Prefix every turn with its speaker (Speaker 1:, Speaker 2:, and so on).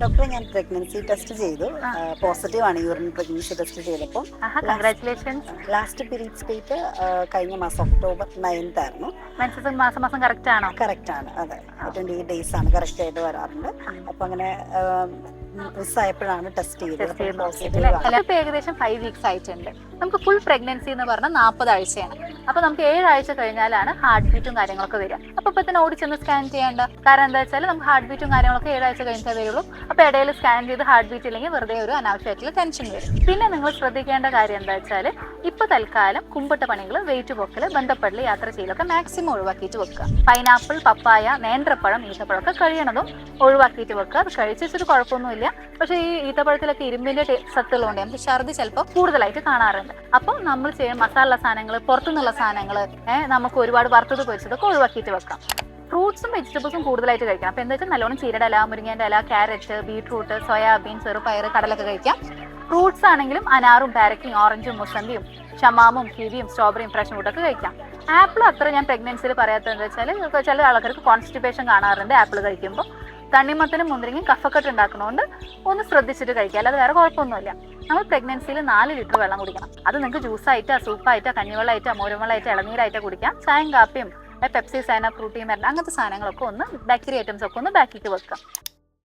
Speaker 1: ഡോക്ടറെ ഞാൻ pregnancy test ചെയ്തു. പോസിറ്റീവ് ആണ് യൂറിൻ പ്രഗ്നൻസി ടെസ്റ്റ് ചെയ്തപ്പോൾ ലാസ്റ്റ് പീരീഡ്സ് ഡേറ്റ് കഴിഞ്ഞ മാസം ഒക്ടോബർ നയൻത് ആയിരുന്നു.
Speaker 2: മാസം മാസം കറക്റ്റ് ആണോ?
Speaker 1: കറക്റ്റ് ആണ് അതെ. ട്വന്റി എയ്റ്റ് ഡേയ്സ് ആണ് കറക്റ്റ് ആയിട്ട് വരാറുണ്ട്. അപ്പൊ അങ്ങനെ മിസ്സായപ്പോഴാണ് ടെസ്റ്റ് ചെയ്തത്.
Speaker 2: ഏകദേശം ഫൈവ് വീക്സ് ആയിട്ടുണ്ട്. നമുക്ക് ഫുൾ പ്രഗ്നൻസി എന്ന് പറഞ്ഞാൽ നാൽപ്പത് ആഴ്ചയാണ് അപ്പൊ നമുക്ക് ഏഴാഴ്ച കഴിഞ്ഞാലാണ് ഹാർട്ട് ബീറ്റും കാര്യങ്ങളൊക്കെ വരിക. അപ്പൊ ഇപ്പൊ തന്നെ ഓടിച്ചൊന്ന് സ്കാൻ ചെയ്യേണ്ട. കാരണം എന്താ വെച്ചാൽ നമുക്ക് ഹാർട്ട് ബീറ്റും കാര്യങ്ങളൊക്കെ ഏഴാഴ്ച കഴിഞ്ഞാൽ വരുള്ളൂ. അപ്പൊ ഇടയിൽ സ്കാൻ ചെയ്ത് ഹാർട്ട് ബീറ്റ് ഇല്ലെങ്കിൽ വെറുതെ ഒരു അനാവശ്യമായിട്ടുള്ള ടെൻഷൻ വരും. പിന്നെ നിങ്ങൾ ശ്രദ്ധിക്കേണ്ട കാര്യം എന്താ വെച്ചാൽ ഇപ്പൊ തൽക്കാലം കുമ്പിട്ട പണികൾ വെയിറ്റ് പൊക്കൽ ബന്ധപ്പെടൽ യാത്ര ചെയ്യലൊക്കെ മാക്സിമം ഒഴിവാക്കിയിട്ട് വെക്കുക. പൈനാപ്പിൾ പപ്പായ നേന്ത്രപ്പഴം ഈത്തപ്പഴമൊക്കെ കഴിയണതും ഒഴിവാക്കിയിട്ട് വെക്കുക. കഴിച്ചിട്ട് കുഴപ്പമൊന്നുമില്ല. പക്ഷേ ഈ ഈത്തപ്പഴത്തിലൊക്കെ ഇരുമ്പിന്റെ സത്തുള്ളതുകൊണ്ട് നമുക്ക് ഛർദി ചിലപ്പോൾ കൂടുതലായിട്ട് കാണാറുണ്ട്. അപ്പോൾ നമ്മൾ ചെയ്യുന്ന മസാല സാധനങ്ങൾ പുറത്തുനിന്നുള്ള സാധനങ്ങൾ നമുക്ക് ഒരുപാട് വറുത്തത് പൊരിച്ചതൊക്കെ ഒഴിവാക്കിയിട്ട് വെക്കാം. ഫ്രൂട്ട്സും വെജിറ്റബിൾസും കൂടുതലായിട്ട് കഴിക്കാം അപ്പോൾ എന്താ വെച്ചാൽ നല്ലോണം ചീരയുടെ ഇല മുരിങ്ങേന്റെ ഇല ക്യാരറ്റ് ബീട്രൂട്ട് സോയാബീൻ ചെറുപയർ കടലൊക്കെ കഴിക്കാം. ഫ്രൂട്ട്സ് ആണെങ്കിലും അനാറും പാരക്കിങ് ഓറഞ്ചും മുസമ്പിയും ഷമാമും കിവിയും സ്ട്രോബെറിയും ഫ്രഷ് ഫ്രൂട്ടൊക്കെ കഴിക്കാം. ആപ്പിൾ അത്ര ഞാൻ പ്രഗ്നൻസിയിൽ പറയാത്തത് എന്താ വെച്ചാൽ ചില ആൾക്കാർക്ക് കോൺസ്റ്റിപ്പേഷൻ കാണാറുണ്ട് ആപ്പിൾ കഴിക്കുമ്പോൾ തണ്ണിമത്തനും മുന്തിരിങ്ങയും കഫക്കെട്ട് ഉണ്ടാക്കുന്നതുകൊണ്ട് ഒന്ന് ശ്രദ്ധിച്ചിട്ട് കഴിക്കുക. അല്ലാതെ വേറെ കുഴപ്പമൊന്നുമില്ല. നമ്മൾ പ്രഗ്നൻസിയിൽ നാല് ലിറ്റർ വെള്ളം കുടിക്കണം. അത് നിങ്ങൾക്ക് ജ്യൂസായിട്ടോ സൂപ്പായിട്ടോ കഞ്ഞിവെള്ളമായിട്ടോ മോരുവെള്ളമായിട്ടോ ഇളനീരായിട്ടോ കുടിക്കാം. ചായയും കാപ്പിയും പെപ്സി സൈന ഫ്രൂട്ടി മരുന്ന് അങ്ങനത്തെ സാധനങ്ങളൊക്കെ ഒന്ന് ബേക്കറി ഐറ്റംസ് ഒക്കെ ഒന്ന് ബാക്കിക്ക് വെക്കാം